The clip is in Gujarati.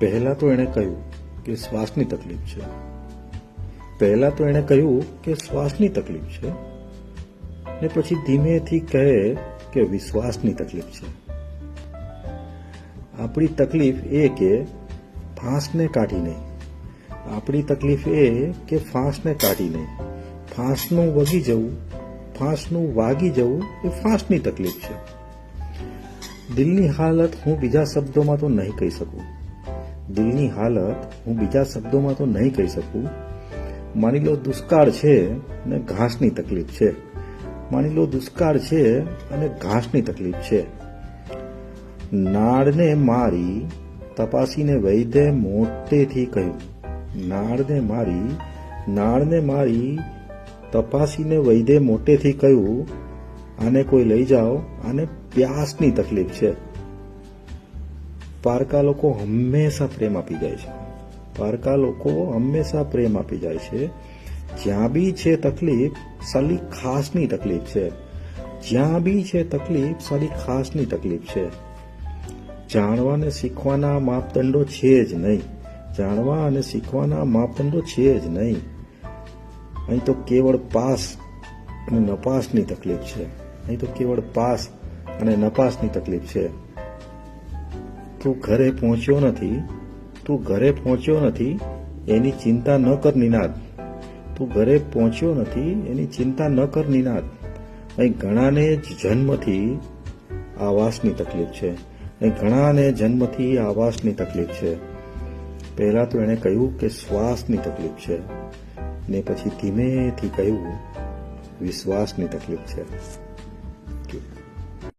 પહેલા તો એણે કહ્યું કે શ્વાસની તકલીફ છે. પહેલા તો એણે કહ્યું કે શ્વાસની તકલીફ છે. ને પછી ધીમેથી કહે કે વિશ્વાસની તકલીફ છે. આપણી તકલીફ એ કે ફાંસને કાઢી નહીં. આપણી તકલીફ એ કે ફાંસને કાઢી નહીં. ફાંસનું વગી જવું, ફાંસનું વાગી જવું એ ફાંસની તકલીફ છે. દિલની હાલત હું બીજા શબ્દોમાં તો નહીં કહી શકું. દિલની હાલત હું બીજા શબ્દોમાં તો નહીં કહી શકું. માની લો દુષ્કાળ છે અને ઘાસની તકલીફ છે. માની લો દુષ્કાળ છે અને ઘાસની તકલીફ છે. નાળને મારી તપાસીને વૈદ્ય મોટેથી કહ્યું. નાળને મારી નાળને મારી તપાસીને વૈદ્ય મોટેથી કહ્યું. આને કોઈ લઈ જાઓ, આને પ્યાસની તકલીફ છે. પારકા લોકો હંમેશા પ્રેમ આપી જાય છે. પારકા લોકો હંમેશા પ્રેમ આપી જાય છે. જ્યાં બી છે તકલીફ, સાલી ખાસની તકલીફ છે. જ્યાં બી છે તકલીફ, સાલી ખાસની તકલીફ છે. જાણવા અને શીખવાના માપદંડો છે જ નહીં. જાણવા અને શીખવાના માપદંડો છે જ નહીં. અહીં તો કેવળ પાસ અને નપાસની તકલીફ છે. અહીં તો કેવળ પાસ અને નપાસની તકલીફ છે. તું ઘરે પહોંચ્યો નથી, તું ઘરે પહોંચ્યો નથી, એની ચિંતા ન કર નિનાદ. તું ઘરે પહોંચ્યો નથી, એની ચિંતા ન કર નિનાદ. અહીં ઘણાને જ જન્મથી આવાસની તકલીફ છે. અહીં ઘણાને જન્મથી આવાસની તકલીફ છે. પહેલાં તો એણે કહ્યું કે શ્વાસની તકલીફ છે. ને પછી ધીમેથી કહ્યું, વિશ્વાસની તકલીફ છે.